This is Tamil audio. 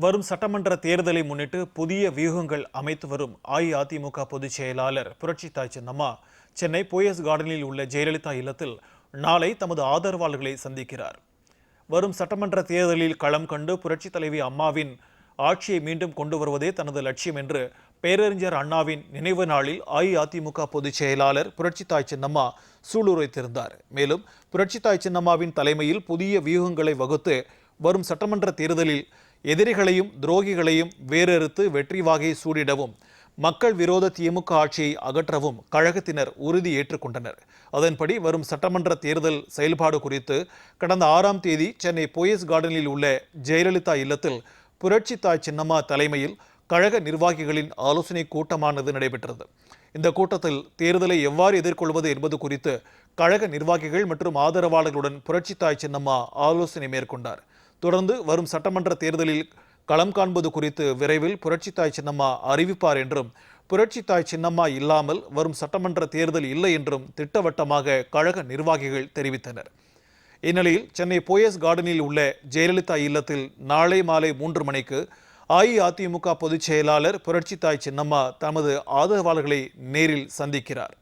வரும் சட்டமன்ற தேர்தலை முன்னிட்டு புதிய வியூகங்கள் அமைத்து வரும் அஇஅதிமுக பொதுச் செயலாளர் புரட்சித்தாய் சின்னம்மா சென்னை போயஸ் கார்டனில் உள்ள ஜெயலலிதா இல்லத்தில் நாளை தமது ஆதரவாளர்களை சந்திக்கிறார். வரும் சட்டமன்ற தேர்தலில் களம் கண்டு புரட்சி தலைவி அம்மாவின் ஆட்சியை மீண்டும் கொண்டு வருவதே தனது லட்சியம் என்று பேரறிஞர் அண்ணாவின் நினைவு நாளில் அஇஅதிமுக பொதுச் செயலாளர் புரட்சித்தாய் சின்னம்மா சூளுரைத்திருந்தார். மேலும் புரட்சி தாய் சின்னம்மாவின் தலைமையில் புதிய வியூகங்களை வகுத்து வரும் சட்டமன்ற தேர்தலில் எதிரிகளையும் துரோகிகளையும் வேறறுத்து வெற்றி வாகை சூடிடவும் மக்கள் விரோத திமுக ஆட்சியை அகற்றவும் கழகத்தினர் உறுதி ஏற்றுக்கொண்டனர். அதன்படி வரும் சட்டமன்ற தேர்தல் செயல்பாடு குறித்து கடந்த ஆறாம் தேதி சென்னை போயஸ் கார்டனில் உள்ள ஜெயலலிதா இல்லத்தில் புரட்சி தாய் சின்னம்மா தலைமையில் கழக நிர்வாகிகளின் ஆலோசனை கூட்டமானது நடைபெற்றது. இந்த கூட்டத்தில் தேர்தலை எவ்வாறு எதிர்கொள்வது என்பது குறித்து கழக நிர்வாகிகள் மற்றும் ஆதரவாளர்களுடன் புரட்சி தாய் சின்னம்மா ஆலோசனை மேற்கொண்டார். தொடர்ந்து வரும் சட்டமன்ற தேர்தலில் களம் காண்பது குறித்து விரைவில் புரட்சித்தாய் சின்னம்மா அறிவிப்பார் என்றும் புரட்சித்தாய் சின்னம்மா இல்லாமல் வரும் சட்டமன்ற தேர்தல் இல்லை என்றும் திட்டவட்டமாக கழக நிர்வாகிகள் தெரிவித்தனர். இந்நிலையில் சென்னை போயஸ் கார்டனில் உள்ள ஜெயலலிதா இல்லத்தில் நாளை மாலை மூன்று மணிக்கு அஇஅதிமுக பொதுச் செயலாளர் புரட்சித்தாய் சின்னம்மா தமது ஆதரவாளர்களை நேரில் சந்திக்கிறார்.